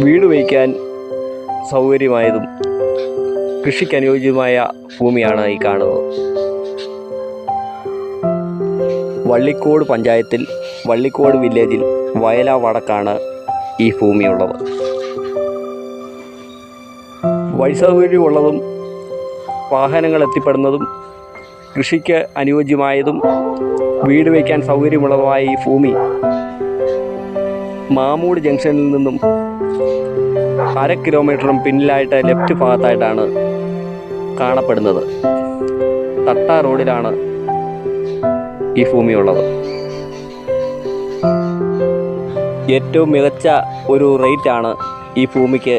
വീട് വയ്ക്കാൻ സൗകര്യമായതും കൃഷിക്ക് അനുയോജ്യമായ ഭൂമിയാണ് ഈ കാണുന്നത്. വള്ളിക്കോട് പഞ്ചായത്തിൽ വള്ളിക്കോട് വില്ലേജിൽ വയല വടക്കാണ് ഈ ഭൂമിയുള്ളത്. വഴി സൗകര്യമുള്ളതും വാഹനങ്ങൾ എത്തിപ്പെടുന്നതും കൃഷിക്ക് അനുയോജ്യമായതും വീട് വയ്ക്കാൻ സൗകര്യമുള്ളതുമായ ഈ ഭൂമി മാമൂട് ജംഗ്ഷനിൽ നിന്നും അര കിലോമീറ്ററും പിന്നിലായിട്ട് ലെഫ്റ്റ് ഭാഗത്തായിട്ടാണ് കാണപ്പെടുന്നത്. തട്ട റോഡിലാണ് ഈ ഭൂമിയുള്ളത്. ഏറ്റവും മികച്ച ഒരു റേറ്റാണ് ഈ ഭൂമിക്ക്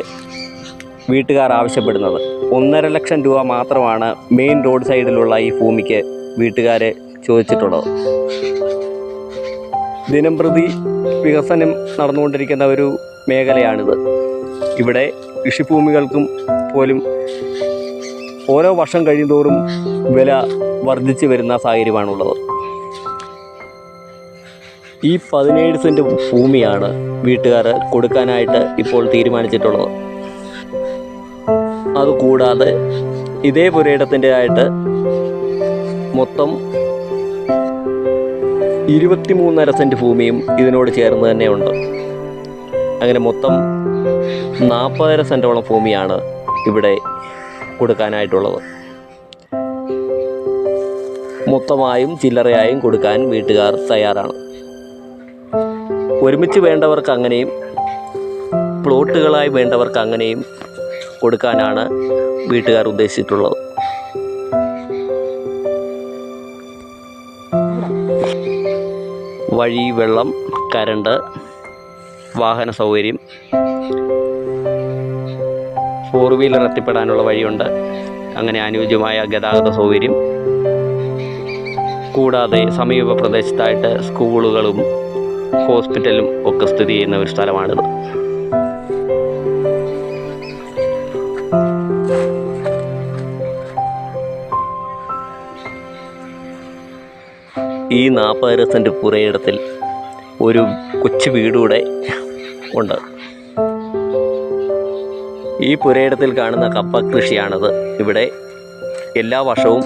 വീട്ടുകാർ ആവശ്യപ്പെടുന്നത്. ഒന്നര ലക്ഷം രൂപ മാത്രമാണ് മെയിൻ റോഡ് സൈഡിലുള്ള ഈ ഭൂമിക്ക് വീട്ടുകാരെ ചോദിച്ചിട്ടുള്ളത്. ദിനംപ്രതി വികസനം നടന്നുകൊണ്ടിരിക്കുന്ന ഒരു മേഖലയാണിത്. ഇവിടെ കൃഷിഭൂമികൾക്കും പോലും ഓരോ വർഷം കഴിയുന്തോറും വില വർദ്ധിച്ചു വരുന്ന സാഹചര്യമാണുള്ളത്. ഈ പതിനേഴ് സെന്റ് ഭൂമിയാണ് വീട്ടുകാർ കൊടുക്കാനായിട്ട് ഇപ്പോൾ തീരുമാനിച്ചിട്ടുള്ളത്. അതുകൂടാതെ ഇതേ പുരയിടത്തിന്റെതായിട്ട് മൊത്തം ഇരുപത്തിമൂന്നര സെന്റ് ഭൂമിയും ഇതിനോട് ചേർന്ന് തന്നെ ഉണ്ട് അങ്ങനെ മൊത്തം നാൽപ്പതര സെന്റോളം ഭൂമിയാണ് ഇവിടെ കൊടുക്കാനായിട്ടുള്ളത്. മൊത്തമായും ചില്ലറയായും കൊടുക്കാൻ വീട്ടുകാർ തയ്യാറാണ്. ഒരുമിച്ച് വേണ്ടവർക്ക് അങ്ങനെയും പ്ലോട്ടുകളായി വേണ്ടവർക്ക് അങ്ങനെയും കൊടുക്കാനാണ് വീട്ടുകാർ ഉദ്ദേശിച്ചിട്ടുള്ളത്. വഴി വെള്ളം കരണ്ട് വാഹന സൗകര്യം ഫോർ വീലർ എത്തിപ്പെടാനുള്ള വഴിയുണ്ട്. അങ്ങനെ അനുയോജ്യമായ ഗതാഗത സൗകര്യം. കൂടാതെ സമീപ പ്രദേശത്തായിട്ട് സ്കൂളുകളും ഹോസ്പിറ്റലും ഒക്കെ സ്ഥിതി ചെയ്യുന്ന ഒരു സ്ഥലമാണിത്. ഈ നാൽപ്പതര സെന്റ് പുരയിടത്തിൽ ഒരു കൊച്ചു വീടൂടെ ഉണ്ട്. ഈ പുരയിടത്തിൽ കാണുന്ന കപ്പ കൃഷിയാണത്. ഇവിടെ എല്ലാ വർഷവും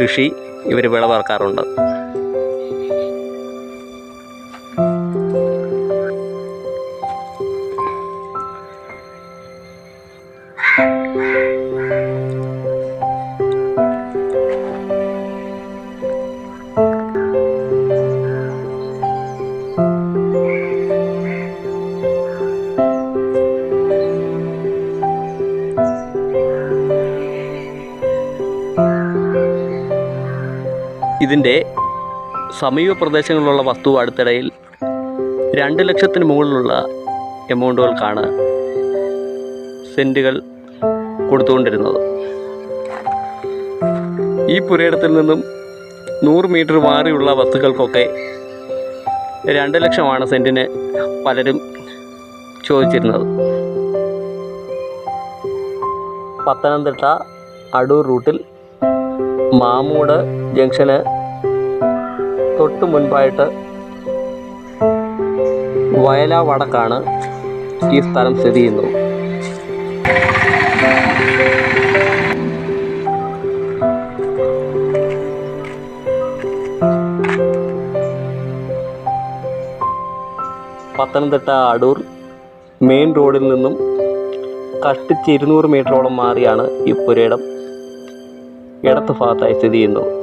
കൃഷി ഇവർ വിളവിറക്കാറുണ്ട് ഇതിന്റെ സമീപ പ്രദേശങ്ങളിലുള്ള വസ്തു അടുത്തിടയിൽ രണ്ട് ലക്ഷത്തിന് മുകളിലുള്ള എമൗണ്ടുകൾക്കാണ് സെന്റുകൾ കൊടുത്തുകൊണ്ടിരുന്നത്. ഈ പുരയിടത്തിൽ നിന്നും നൂറ് മീറ്റർ മാറിയുള്ള വസ്തുക്കൾക്കൊക്കെ രണ്ട് ലക്ഷമാണ് സെന്റിന് പലരും ചോദിച്ചിരുന്നത്. പത്തനംതിട്ട അടൂർ റൂട്ടിൽ മാമൂട് ജംഗ്ഷന് തൊട്ട് മുൻപായിട്ട് വയല വടക്കാണ് ഈ സ്ഥലം സ്ഥിതി ചെയ്യുന്നത്. പത്തനംതിട്ട അടൂർ മെയിൻ റോഡിൽ നിന്നും കഷ്ടിച്ച് ഇരുന്നൂറ് മീറ്ററോളം മാറിയാണ് ഈ പുരയിടം. ഇടത്ത് ഭാഗത്തായി സ്ഥിതി ചെയ്യുന്നത്.